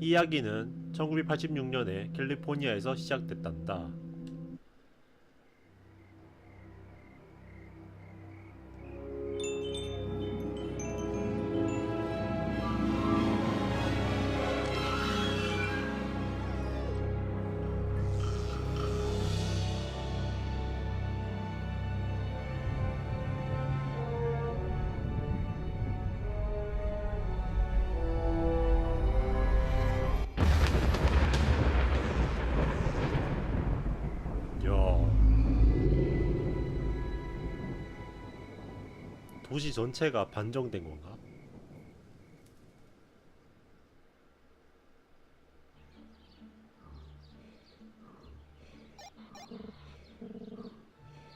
이 이야기는 1986년에 캘리포니아에서 시작됐단다. 도시 전체가 반정된 건가?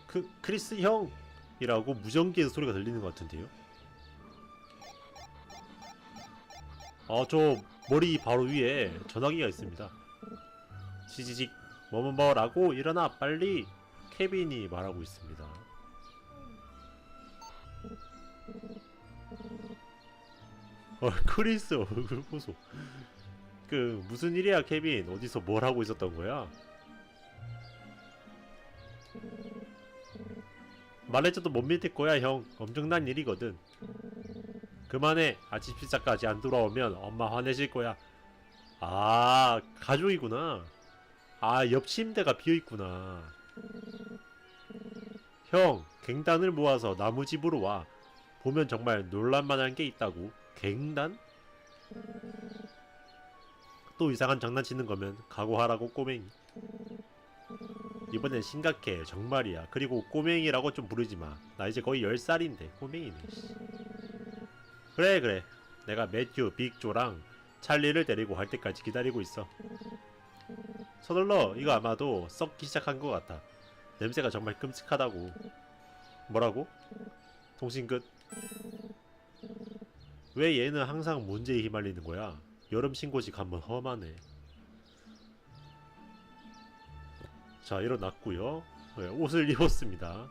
그 크리스 형 이라고 무전기에서 소리가 들리는 것 같은데요? 아, 저 머리 바로 위에 전화기가 있습니다. 지지직 뭐뭐뭐라고 일어나 빨리 케빈이 말하고 있습니다. 어 크리스 얼굴 보소. 그 무슨 일이야 케빈 어디서 뭘 하고 있었던 거야? 말해줘도 못 믿을 거야 형 엄청난 일이거든. 그만해 아침 식사까지 안 돌아오면 엄마 화내실 거야. 아 가족이구나. 아, 옆 침대가 비어있구나. 형, 갱단을 모아서 나무 집으로 와. 보면 정말 놀랄만한 게 있다고. 갱단? 또 이상한 장난치는 거면 각오하라고 꼬맹이. 이번엔 심각해. 정말이야. 그리고 꼬맹이라고 좀 부르지 마. 나 이제 거의 10살인데. 꼬맹이네. 씨. 그래, 그래. 내가 매튜, 빅조랑 찰리를 데리고 갈 때까지 기다리고 있어. 서둘러 이거 아마도 썩기 시작한 것 같아 냄새가 정말 끔찍하다고 뭐라고? 통신 끝 왜 얘는 항상 문제에 휘말리는 거야? 여름 신고지 한번 험하네 자 일어났고요 네, 옷을 입었습니다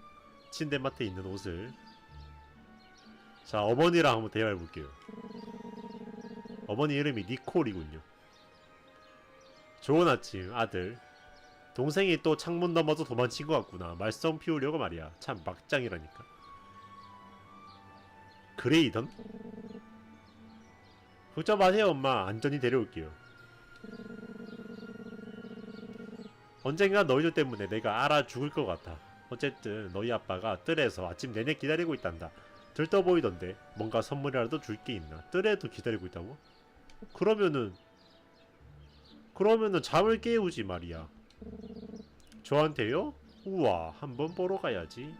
침대맡에 있는 옷을 자 어머니랑 한번 대화해 볼게요 어머니 이름이 니콜이군요 좋은 아침, 아들. 동생이 또 창문 넘어서 도망친 것 같구나. 말썽 피우려고 말이야. 참 막장이라니까. 그레이던? 걱정 마세요, 엄마. 안전히 데려올게요. 언젠가 너희들 때문에 내가 알아 죽을 것 같아. 어쨌든 너희 아빠가 뜰에서 아침 내내 기다리고 있단다. 들떠 보이던데 뭔가 선물이라도 줄 게 있나? 뜰에도 기다리고 있다고? 그러면은 그러면은 잠을 깨우지 말이야. 저한테요? 우와, 한번 보러 가야지.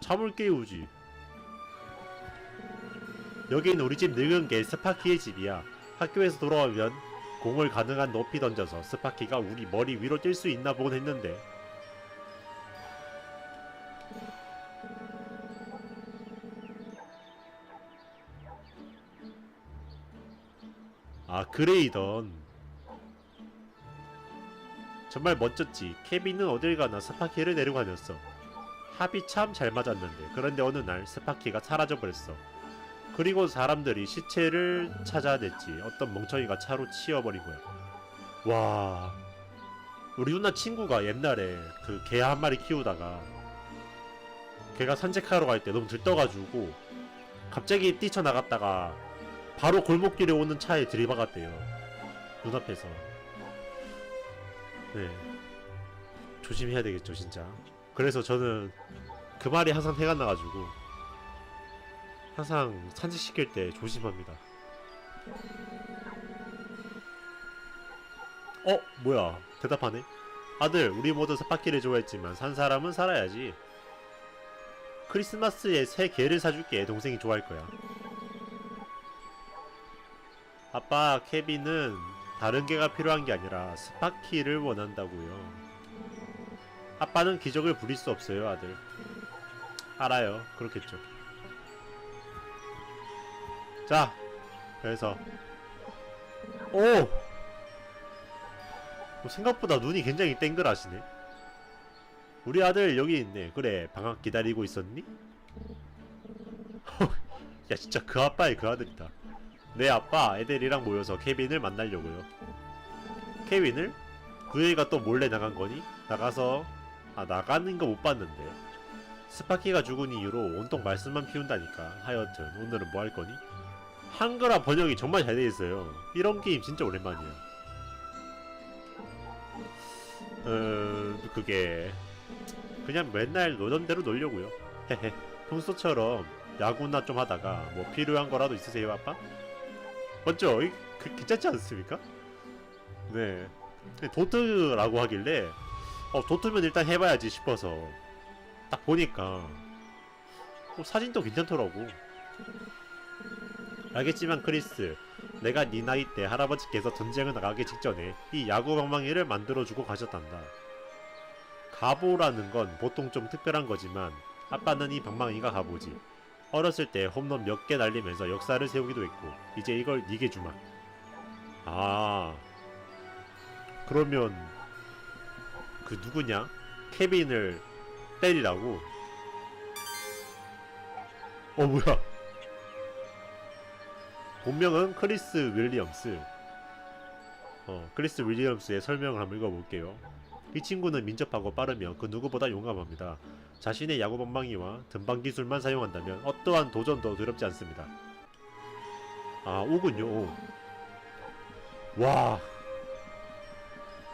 잠을 깨우지. 여긴 우리 집 늙은 개 스파키의 집이야. 학교에서 돌아오면 공을 가능한 높이 던져서 스파키가 우리 머리 위로 뛸 수 있나 보곤 했는데. 아, 그레이던. 정말 멋졌지. 케빈은 어딜 가나 스파키를 데려가녔어. 합이 참 잘 맞았는데 그런데 어느 날 스파키가 사라져버렸어. 그리고 사람들이 시체를 찾아냈지. 어떤 멍청이가 차로 치워버린 거야. 와. 우리 누나 친구가 옛날에 그 개 한 마리 키우다가 걔가 산책하러 갈 때 너무 들떠가지고 갑자기 뛰쳐나갔다가 바로 골목길에 오는 차에 들이박았대요. 눈앞에서. 네. 조심해야 되겠죠, 진짜. 그래서 저는 그 말이 항상 해가 나가지고 항상 산책시킬 때 조심합니다. 어? 뭐야? 대답하네? 아들, 우리 모두 스파키를 좋아했지만 산 사람은 살아야지. 크리스마스에 새 개를 사줄게. 동생이 좋아할 거야. 아빠, 케빈은 다른 개가 필요한 게 아니라 스파키를 원한다고요. 아빠는 기적을 부릴 수 없어요, 아들. 알아요. 그렇겠죠. 자, 그래서 오! 뭐 생각보다 눈이 굉장히 땡글하시네. 우리 아들 여기 있네. 그래, 방학 기다리고 있었니? 야, 진짜 그 아빠의 그 아들이다. 내 아빠 애들이랑 모여서 케빈을 만나려고요. 케빈을? 그 애가 또 몰래 나간 거니? 나가서 아 나가는 거 못 봤는데 스파키가 죽은 이유로 온통 말씀만 피운다니까 하여튼 오늘은 뭐 할 거니? 한글화 번역이 정말 잘 돼 있어요. 이런 게임 진짜 오랜만이야. 어 그게 그냥 맨날 놀던 대로 놀려고요. 헤헤. 평소처럼 야구나 좀 하다가 뭐 필요한 거라도 있으세요, 아빠? 맞죠? 이- 그, 괜찮지 않습니까? 네. 도트라고 하길래 어 도트면 일단 해봐야지 싶어서 딱 보니까 어, 사진도 괜찮더라고. 알겠지만 크리스, 내가 네 나이 때 할아버지께서 전쟁을 나가기 직전에 이 야구 방망이를 만들어주고 가셨단다. 가보라는 건 보통 좀 특별한 거지만 아빠는 이 방망이가 가보지. 어렸을 때 홈런 몇 개 날리면서 역사를 세우기도 했고 이제 이걸 니게 주마. 아 그러면 그 누구냐? 케빈을 때리라고? 어 뭐야? 본명은 크리스 윌리엄스. 어 크리스 윌리엄스의 설명을 한번 읽어볼게요. 이 친구는 민첩하고 빠르며 그 누구보다 용감합니다. 자신의 야구 방망이와 등방 기술만 사용한다면 어떠한 도전도 두렵지 않습니다. 아, 오군요. 오. 와.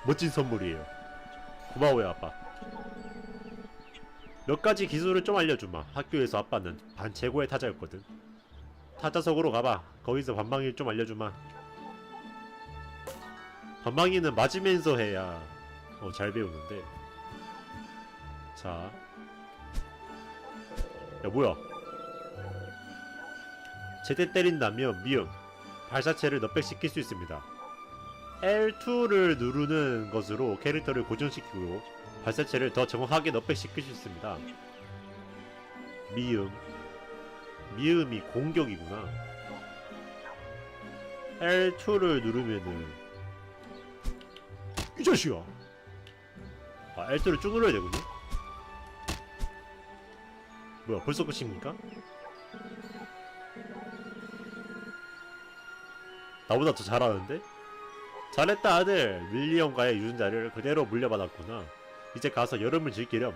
멋진 선물이에요. 고마워요, 아빠. 몇 가지 기술을 좀 알려주마. 학교에서 아빠는 반 최고의 타자였거든. 타자석으로 가봐. 거기서 반망이를 좀 알려주마. 반망이는 맞으면서 해야 어, 잘 배우는데. 자, 야 뭐야? 제때 때린다면 미음 발사체를 넉백 시킬 수 있습니다. L2를 누르는 것으로 캐릭터를 고정시키고 발사체를 더 정확하게 넉백 시킬 수 있습니다. 미음 미음이 공격이구나 L2를 누르면은 이 자식아. 아 L2를 쭉 눌러야 되군요 뭐야 벌써 끝입니까? 나보다 더 잘하는데? 잘했다 아들. 윌리엄과의 유전자를 그대로 물려받았구나. 이제 가서 여름을 즐기렴.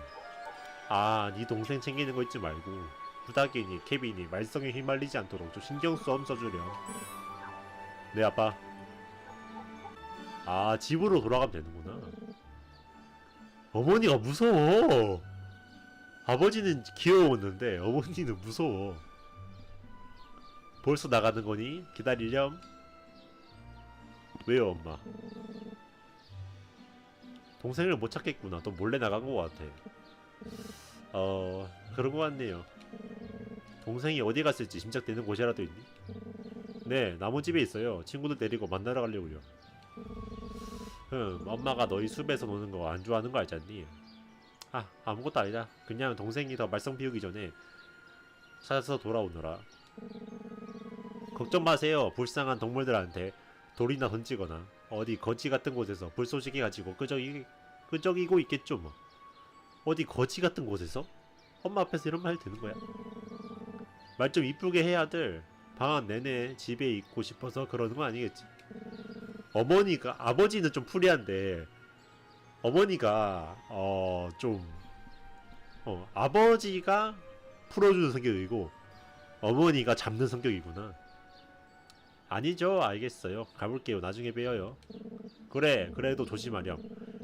아네 동생 챙기는 거 잊지 말고 부탁이니 케빈이 말썽에 휘말리지 않도록 좀 신경 좀 써주렴 네 아빠 아 집으로 돌아가면 되는구나 어머니가 무서워 아버지는 귀여웠는데 어머니는 무서워. 벌써 나가는 거니? 기다리렴. 왜요, 엄마? 동생을 못 찾겠구나. 또 몰래 나간 것 같아. 어, 그런 것 같네요. 동생이 어디 갔을지 짐작되는 곳이라도 있니? 네, 나무 집에 있어요. 친구들 데리고 만나러 가려고요. 흠, 엄마가 너희 숲에서 노는 거 안 좋아하는 거 알지 않니? 아 아무것도 아니다 그냥 동생이 더 말썽 피우기 전에 찾아서 돌아오느라 걱정 마세요 불쌍한 동물들한테 돌이나 던지거나 어디 거지 같은 곳에서 불쏘시개 가지고 끄적이, 끄적이고 있겠죠 뭐 어디 거지 같은 곳에서? 엄마 앞에서 이런 말 되는 거야 말 좀 이쁘게 해야들 방학 내내 집에 있고 싶어서 그러는 거 아니겠지 어머니가 아버지는 좀 프리한데 어머니가 어좀 어, 아버지가 풀어주는 성격이고 어머니가 잡는 성격이구나. 아니죠, 알겠어요. 가볼게요. 나중에 봬요. 그래, 그래도 조심하렴.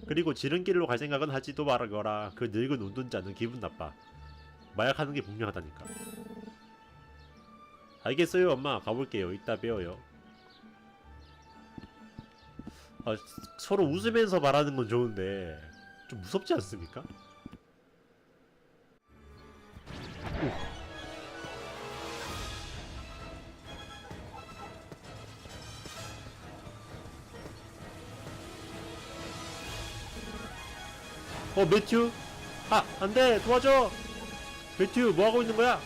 그리고 지름길로 갈 생각은 하지도 말아거라. 그 늙은 운둔자는 기분 나빠. 마약하는 게 분명하다니까. 알겠어요, 엄마. 가볼게요. 이따 봬요. 아, 서로 웃으면서 말하는 건 좋은데 좀 무섭지 않습니까? 어 매튜 아 안돼 도와줘 매튜 뭐하고 있는 거야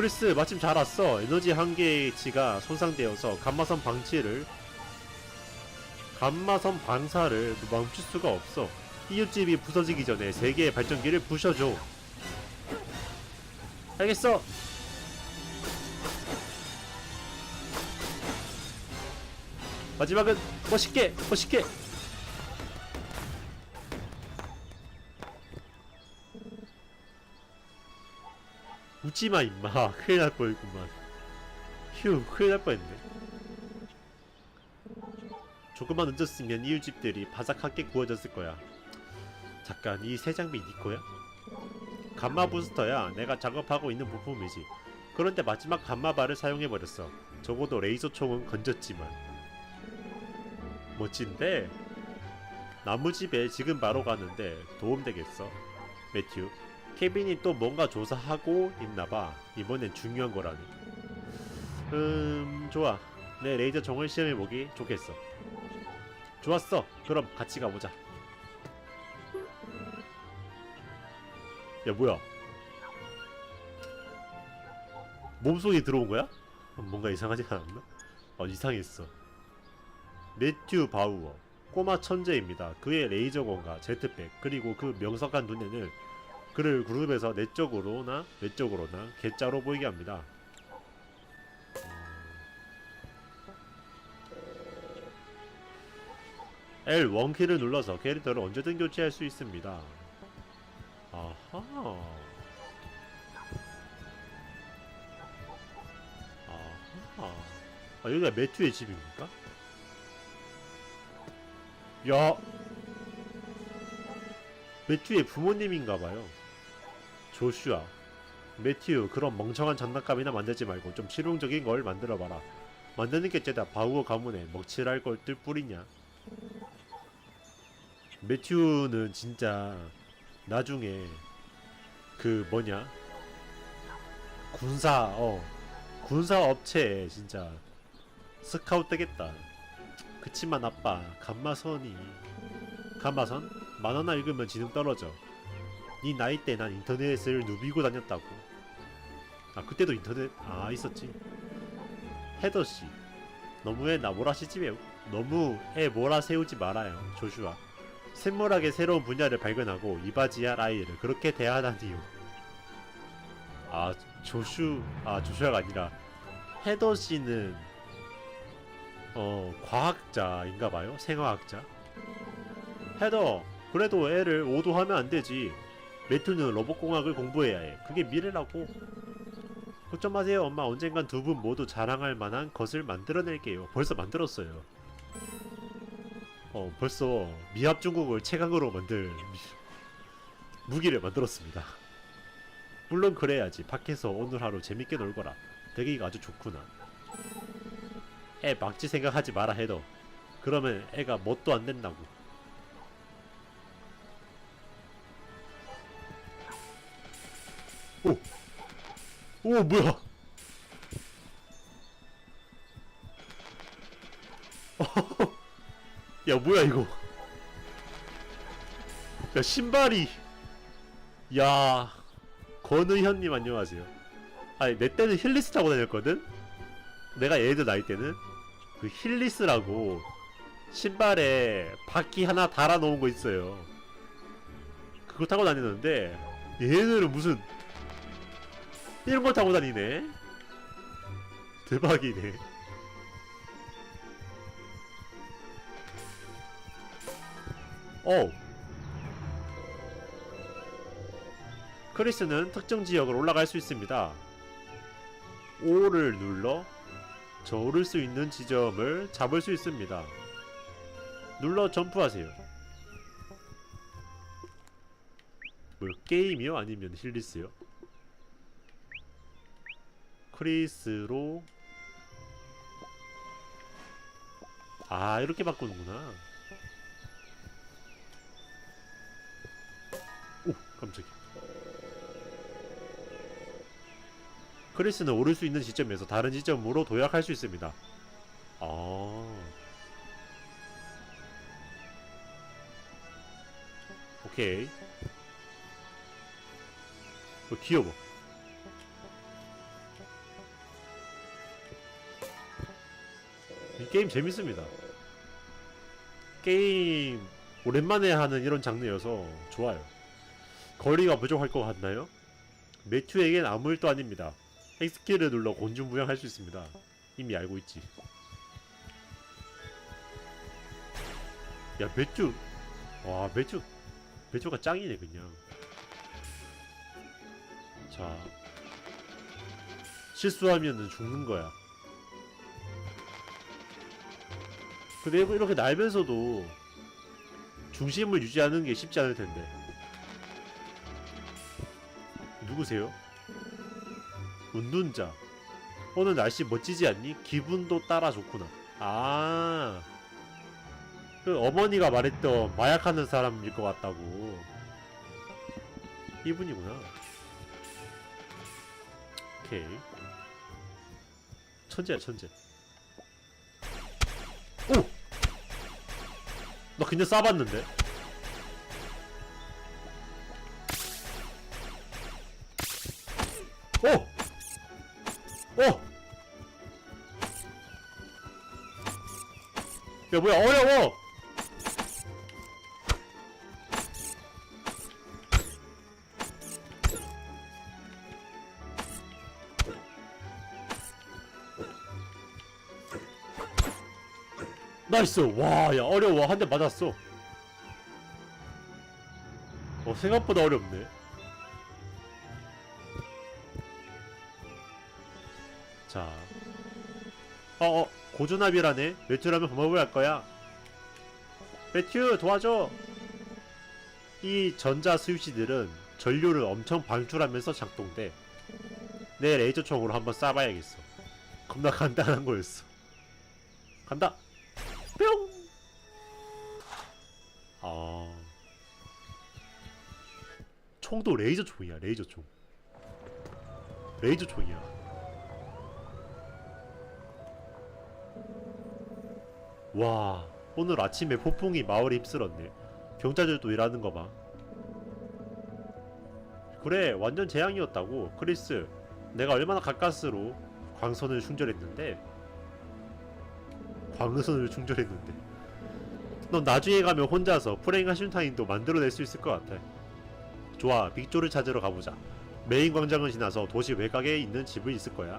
크리스 마침 잘 왔어 에너지 한계치가 손상되어서 감마선 방치를 감마선 방사를 멈출 수가 없어 이웃집이 부서지기 전에 세 개의 발전기를 부셔줘 알겠어. 마지막은 멋있게 멋있게. 웃지마 임마. 큰일 날 뻔했구만. 휴 큰일 날 뻔했네. 조금만 늦었으면 이웃집들이 바삭하게 구워졌을 거야. 잠깐 이 새 장비 니 거야? 감마 부스터야. 내가 작업하고 있는 부품이지. 그런데 마지막 감마발을 사용해버렸어. 적어도 레이저 총은 건졌지만. 멋진데? 나무집에 지금 바로 가는데 도움되겠어? 매튜 케빈이 또 뭔가 조사하고 있나봐. 이번엔 중요한 거라니. 음 좋아. 내 레이저 총을 시험해보기 좋겠어. 좋았어. 그럼 같이 가보자. 야 뭐야? 몸속에 들어온 거야? 어, 뭔가 이상하지 않았나? 어 이상했어. 매튜 바우어 꼬마 천재입니다. 그의 레이저건과 제트백 그리고 그 명석한 눈에는 그를 그룹에서 내적으로나 외적으로나 개짜로 보이게 합니다. L 원키를 눌러서 캐릭터를 언제든 교체할 수 있습니다. 아하. 아하. 아 여기가 매튜의 집입니까? 야. 매튜의 부모님인가봐요 조슈아 매튜 그런 멍청한 장난감이나 만들지 말고 좀 실용적인 걸 만들어봐라. 만드는 게 죄다. 바우어 가문에 먹칠할 걸들 뿌리냐? 매튜는 진짜 나중에 그 뭐냐? 군사 어 군사 업체에 진짜 스카웃 되겠다. 그치만 아빠 감마선이 감마선? 만화나 읽으면 지능 떨어져 네 나이 때 난 인터넷을 누비고 다녔다고 아 그때도 인터넷 아 있었지 헤더씨 너무 애 나몰아시지 매 너무 애 몰아 세우지 말아요 조슈아 샘물하게 새로운 분야를 발견하고 이바지할 아이를 그렇게 대하다니요. 아 조슈 아 조슈아가 아니라 헤더 씨는 어 과학자인가봐요 생화학자. 헤더 그래도 애를 오도하면 안 되지. 매튜는 로봇공학을 공부해야 해. 그게 미래라고. 걱정 마세요 엄마 언젠간 두 분 모두 자랑할 만한 것을 만들어낼게요. 벌써 만들었어요. 어 벌써 미합 중국을 최강으로 만들 미- 무기를 만들었습니다. 물론 그래야지 밖에서 오늘 하루 재밌게 놀거라. 되기가 아주 좋구나. 애 막지 생각하지 마라 해도 그러면 애가 뭣도 안 된다고. 오, 오 뭐야? 야 뭐야 이거? 야 신발이. 야 권의현님 안녕하세요. 아니 내 때는 힐리스 타고 다녔거든? 내가 얘들 나이 때는? 그 힐리스라고 신발에 바퀴 하나 달아 놓은 거 있어요. 그거 타고 다니는데 얘네들은 무슨 이런 거 타고 다니네 대박이네 어. 크리스는 특정 지역을 올라갈 수 있습니다. O를 눌러 저 오를 수 있는 지점을 잡을 수 있습니다. 눌러 점프하세요. 뭐 게임이요? 아니면 힐리스요? 크리스로. 아 이렇게 바꾸는구나. 오 깜짝이야. 크리스는 오를 수 있는 지점에서 다른 지점으로 도약할 수 있습니다. 아. 오케이. 어, 귀여워 이 게임 재밌습니다 게임 오랜만에 하는 이런 장르여서 좋아요. 거리가 부족할 것 같나요? 매튜에겐 아무 일도 아닙니다. X키를 눌러 곤충부양할 수 있습니다. 이미 알고 있지. 야 매튜 와 매튜 매튜가 짱이네 그냥. 자 실수하면은 죽는 거야. 근데 이렇게 날면서도 중심을 유지하는 게 쉽지 않을 텐데. 누구세요? 운둔자. 오늘 날씨 멋지지 않니? 기분도 따라 좋구나. 아. 그 어머니가 말했던 마약하는 사람일 것 같다고. 이분이구나. 오케이. 천재야, 천재. 나 그냥 쏴봤는데? 오! 오! 야 뭐야 어려워! 나이스! 와, 야, 어려워. 한 대 맞았어. 어, 생각보다 어렵네. 자. 어, 어, 고전압이라네? 매튜라면 방법을 할 거야. 매튜, 도와줘! 이 전자 스위치들은 전류를 엄청 방출하면서 작동돼. 내 레이저총으로 한번 쏴봐야겠어. 겁나 간단한 거였어. 간다! 총도 레이저 총이야, 레이저 총. 레이저 총이야. 와, 오늘 아침에 폭풍이 마을에 휩쓸었네. 경찰들도 일하는 거 봐. 그래, 완전 재앙이었다고. 크리스, 내가 얼마나 가까스로 광선을 충전했는데 광선을 충전했는데 넌 나중에 가면 혼자서 프랭과 슌타인도 만들어낼 수 있을 것 같아 좋아 빅조를 찾으러 가보자. 메인 광장을 지나서 도시 외곽에 있는 집은 있을 거야